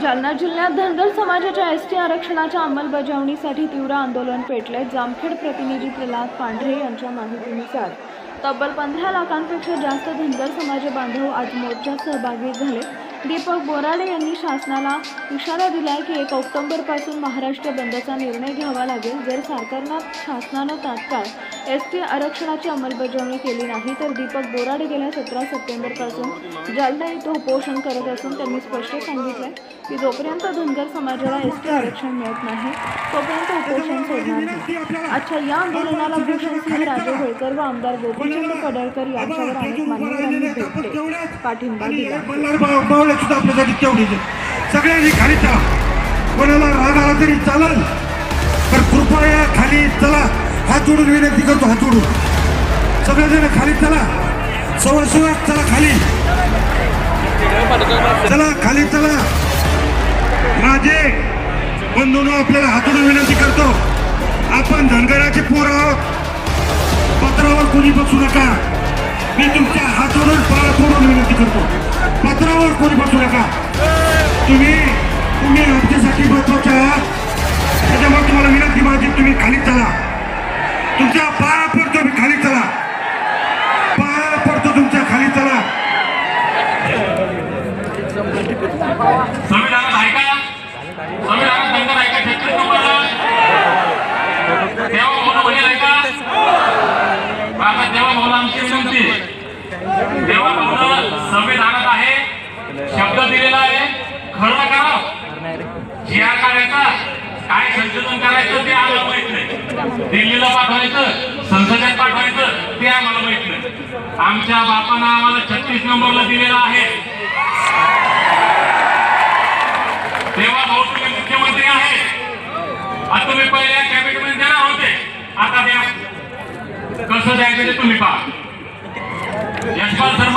जालना जिल्ह्यात धनगर समाजाच्या S T आरक्षणाच्या अंमलबजावणीसाठी तीव्र आंदोलन पेटले जामखेड प्रतिनिधी प्रल्हाद पांढरे यांच्या माहितीनुसार तब्बल पंधरा लाखांपेक्षा जास्त धनगर समाज बांधव आज मोर्चात सहभागी झाले. दीपक बोराडे यांनी शासनाला इशारा दिलाय की एक ऑक्टोबरपासून महाराष्ट्र बंदचा निर्णय घ्यावा लागेल. जर सरकारनं शासनानं तात्काळ एस टी आरक्षणाची अंमलबजावणी केली नाही तर दीपक बोराडे गेल्या सतरा सप्टेंबरपासून जालना इथं उपोषण करत असून त्यांनी स्पष्ट सांगितलं की जोपर्यंत धनगर समाजाला एस टी आरक्षण मिळत नाही तोपर्यंत उपोषण सोडणार नाही. या आंदोलनाला भूषण सिंह राजे होळकर व आमदार गोपीचंद पडळकर यांच्यावर अनेक मान्यवरांनी पाठिंबा दिला. बावळे सुद्धा आपल्यासाठी तेवढीच. सगळ्यांनी खाली चला. कोणाला राग आला तरी चालेल तर कृपया खाली चला. हात जोडून विनंती करतो हात जोडून. सगळेजण खाली चला. सवरसुवात चला खाली. चला खाली चला. माझे बंधून आपल्याला हातून विनंती करतो. आपण धनगराचे पोर आहोत. पत्रावर कोणी बसू नका. मी तुमच्या पडून विनंती करतो. पत्रावर कोणी बसू नका. तुम्ही तुम्ही आमच्यासाठी महत्त्वाचे आहात. त्याच्यामुळे तुम्हाला विनंती माझी तुम्ही खाली चला. तुमच्या पाया पडतो मी खाली चला. पाया पडतो तुमच्या खाली चला संविधानात ऐका संविधानात धनगर ऐका छत्तीस नंबरला तेव्हा म्हणून म्हणजे ऐका आता तेव्हा म्हणून आमची विनंती तेव्हा म्हणून संविधानात आहे. शब्द दिलेला आहे. खरं करा. जी आर करायचा काय संशोधन करायचं ते आम्हाला माहीत नाही. दिल्लीला पाठवायचं संसदेत पाठवायचं ते आम्हाला माहीत नाही. आमच्या बापानं आम्हाला छत्तीस नंबरला दिलेला आहे. तेव्हा भाऊ तुम्ही मुख्यमंत्री आहे. आता तुम्ही पहिल्या कॅबिनेटमध्ये देणार होते. आता द्या. कसं द्यायचं ते तुम्ही पहा. यशपाल सर